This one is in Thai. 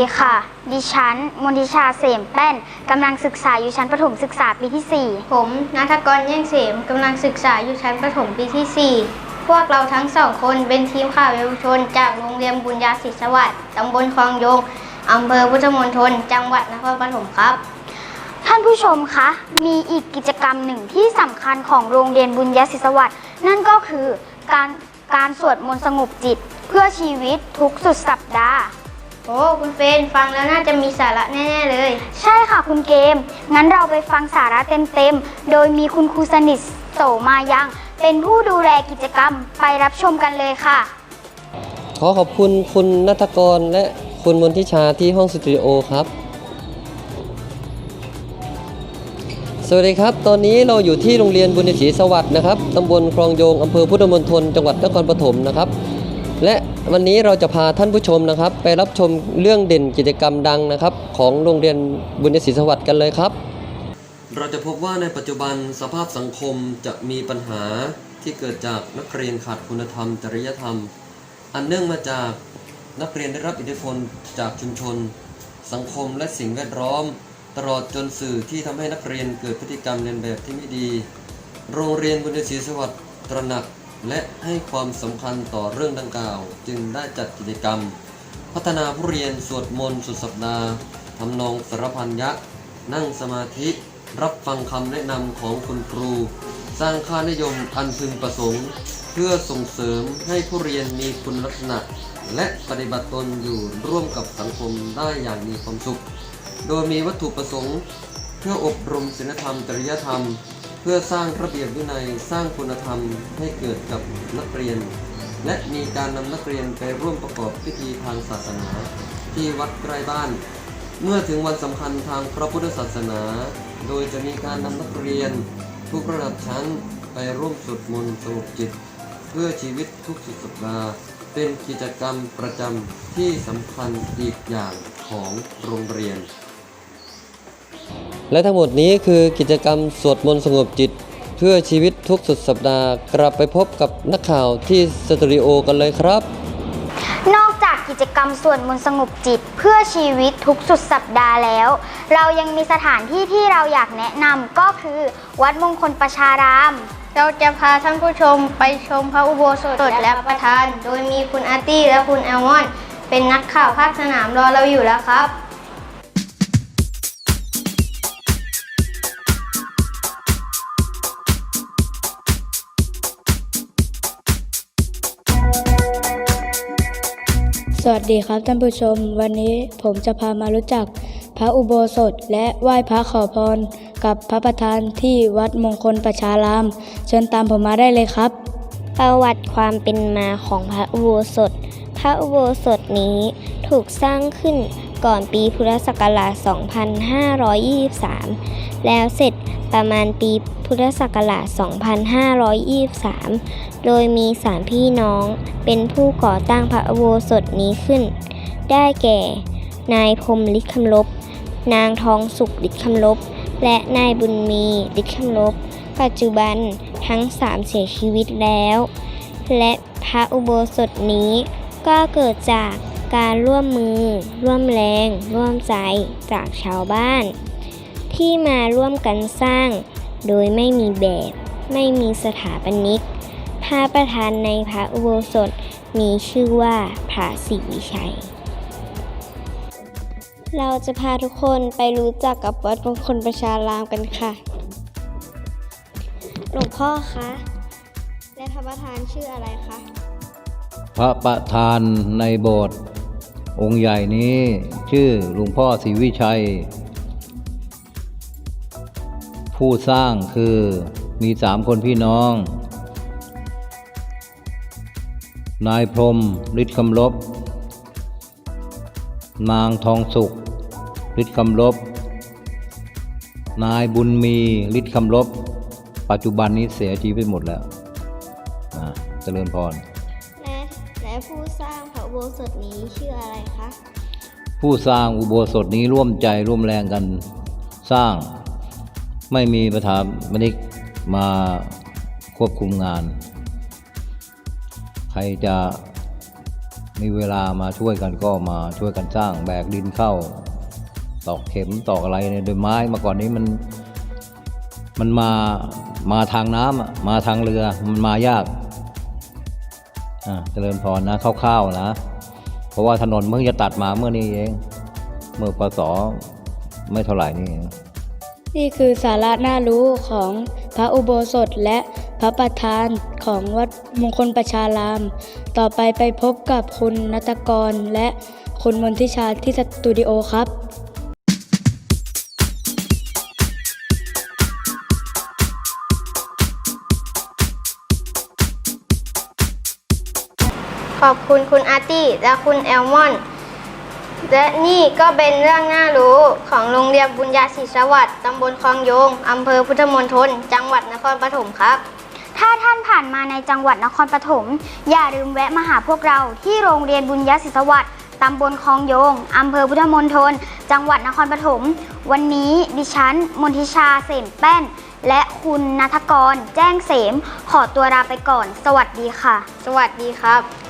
ดีค่ะ ดิฉันมนทิชาเสมแป้นกำลังศึกษาอยู่ชั้นประถมศึกษาปีที่ผมนัทกรแย่งเสมกำลังศึกษาอยู่ชั้นประถมปีที่ 4 พวกเราทั้งสองคนเป็นทีมข่าวเยาวชน จากโรงเรียนบุญญาศิษย์สวัสดิ์ตำบลคลองโยงอำเภอพุทธมณฑลจังหวัดนครปฐมครับ4ท่านผู้ชมคะ มีอีกกิจกรรมหนึ่งที่สำคัญของโรงเรียนบุญยศิษย์สวัสดิ์นั่นก็คือการการสวดมนต์สงบจิต เพื่อชีวิตทุกสุดสัปดาห์ โอ้คุณเฟรนฟังแล้วน่าจะมีสาระแน่ๆเลย ใช่ค่ะคุณเกม งั้นเราไปฟังสาระเต็มๆ โดยมีคุณครูสนิทโสมายัง เป็นผู้ดูแลกิจกรรมไปรับชมกันเลยค่ะ ขอขอบคุณคุณนัทกรและคุณมนทิชาที่ห้องสตูดิโอครับ สวัสดีครับ ตอนนี้เราอยู่ที่โรงเรียนบุญศรีสวัสดิ์นะครับตำบลคลองโยงอำเภอพุทธมณฑลจังหวัดนครปฐมนะครับ และวันนี้เราจะพาท่านผู้ชมนะครับ ไปรับชมเรื่องเด่นกิจกรรมดังนะครับ ของโรงเรียนบุญศรีสวัสดิ์กันเลยครับ เราจะพบว่าในปัจจุบันสภาพสังคมจะมีปัญหาที่เกิดจากนักเรียนขาดคุณธรรม จริยธรรม อันเนื่องมาจากนักเรียนได้รับอิทธิพลจากชุมชน สังคมและสิ่งแวดล้อม ตลอดจนสื่อที่ทำให้นักเรียนเกิดพฤติกรรมเลียนแบบที่ไม่ดี โรงเรียนบุญศรีสวัสดิ์ตระหนัก และให้ความสำคัญต่อเรื่องดังกล่าว จึงได้จัดกิจกรรม พัฒนาผู้เรียนสวดมนต์สุดสัปดาห์ทำนองสารพันยะ นั่งสมาธิ รับฟังคำแนะนำของคุณครู สร้างค่านิยมอันพึงประสงค์ เพื่อส่งเสริมให้ผู้เรียนมีคุณลักษณะ และปฏิบัติตนอยู่ร่วมกับสังคมได้อย่างมีความสุข โดยมีวัตถุประสงค์ เพื่ออบรมศีลธรรมจริยธรรม เพื่อสร้างระเบียบวินัยสร้างคุณธรรมให้เกิดกับนักเรียน และมีการนำนักเรียนไปร่วมประกอบพิธีทางศาสนา ที่วัดใกล้บ้าน เมื่อถึงวันสำคัญทางพระพุทธศาสนา โดยจะมีการนำนักเรียน ทุกระดับชั้นไปร่วมสวดมนต์สงบจิต เพื่อชีวิตทุกสุดสัปดาห์เป็นกิจกรรมประจำที่สำคัญอีกอย่างของโรงเรียน และทั้งหมดนี้คือกิจกรรมสวดมนต์สงบจิต เพื่อชีวิตทุกสุดสัปดาห์ กลับไปพบกับนักข่าวที่สตูดิโอกันเลยครับ นอกจากกิจกรรมสวดมนต์สงบจิต เพื่อชีวิตทุกสุดสัปดาห์แล้ว เรายังมีสถานที่ที่เราอยากแนะนำก็คือ วัดมงคลประชาราม เราจะพาท่านผู้ชมไปชมพระอุโบสถและพระประธาน โดยมีคุณอาร์ตี้และคุณแอลมอน เป็นนักข่าวภาคสนามรอเราอยู่แล้วครับ สวัสดีครับท่านผู้ชม วันนี้ผมจะพามารู้จักพระอุโบสถและไหว้พระขอพร กับพระประธานที่วัดมงคลประชาราม เชิญตามผมมาได้เลยครับ ประวัติความเป็นมาของพระอุโบสถ พระอุโบสถนี้ถูกสร้างขึ้นก่อนปีพุทธศักราช 2523 แล้วเสร็จ ประมาณปีพุทธศักราช 2523 โดยมีสามพี่น้องเป็นผู้ก่อตั้งพระอุโบสถนี้ขึ้น ได้แก่ นายพรมฤทธิ์คำลบ นางทองสุขฤทธิ์คำลบ และนายบุญมีฤทธิ์คำลบ ปัจจุบันทั้งสามเสียชีวิตแล้ว และพระอุโบสถนี้ก็เกิดจากการร่วมมือ ร่วมแรง ร่วมใจจากชาวบ้าน ที่มาร่วมกันสร้าง โดยไม่มีแบบ ไม่มีสถาปนิก พระประธานในพระอุโบสถมีชื่อว่าพระศรีวิชัย เราจะพาทุกคนไปรู้จักกับวัดมงคลประชารามกันค่ะ หลวงพ่อคะ และพระประธานชื่ออะไรคะ พระประธานในโบสถ์องค์ใหญ่นี้ชื่อหลวงพ่อศรีวิชัย ผู้สร้างคือมีสามคนพี่น้อง นายพรหมฤทธิ์คำลบ นางทองสุขฤทธิ์คำลบ นายบุญมีฤทธิ์คำลบ ปัจจุบันนี้เสียชีวิตไปหมดแล้วอ่าเจริญพร และและผู้สร้างพระอุโบสถนี้ชื่ออะไรคะ ผู้สร้างอุโบสถนี้ร่วมใจร่วมแรงกันสร้าง ไม่มีประธานมนิกมาควบคุมงาน ใครจะมีเวลามาช่วยกันก็มาช่วยกันสร้างแบกดินเข้า ตอกเข็มตอกอะไรเนี่ยโดยไม้มื่อก่อนนี้มันมันมามาทางน้ำมาทางเรือมันมายากอ่าเจริญพรนะคร่าวๆนะ เพราะว่าถนนเพิ่งจะตัดมาเมื่อนี้เอง เมื่อปศไม่เท่าไหร่นี่เอง นี่คือสาระน่ารู้ของพระอุโบสถและพระประธานของวัดมงคลประชาราม ต่อไปไปพบกับคุณนัตกรและคุณมนทิชาที่สตูดิโอครับขอบคุณคุณอาร์ตี้และคุณแอลมอน และนี่ก็เป็นเรื่องน่ารู้ของโรงเรียนบุญญาศิษย์สวัสดิ์ตำบลคลองโยง อำเภอพุทธมณฑล จังหวัดนครปฐมครับ ถ้าท่านผ่านมาในจังหวัดนครปฐม อย่าลืมแวะมาหาพวกเราที่โรงเรียนบุญยศิษย์สวัสดิ์ตำบลคลองโยง อำเภอพุทธมณฑล จังหวัดนครปฐม วันนี้ดิฉัน มนทิชา เสมแป้น และคุณนัทกร แจ้งเสม ขอตัวลาไปก่อน สวัสดีค่ะ สวัสดีครับ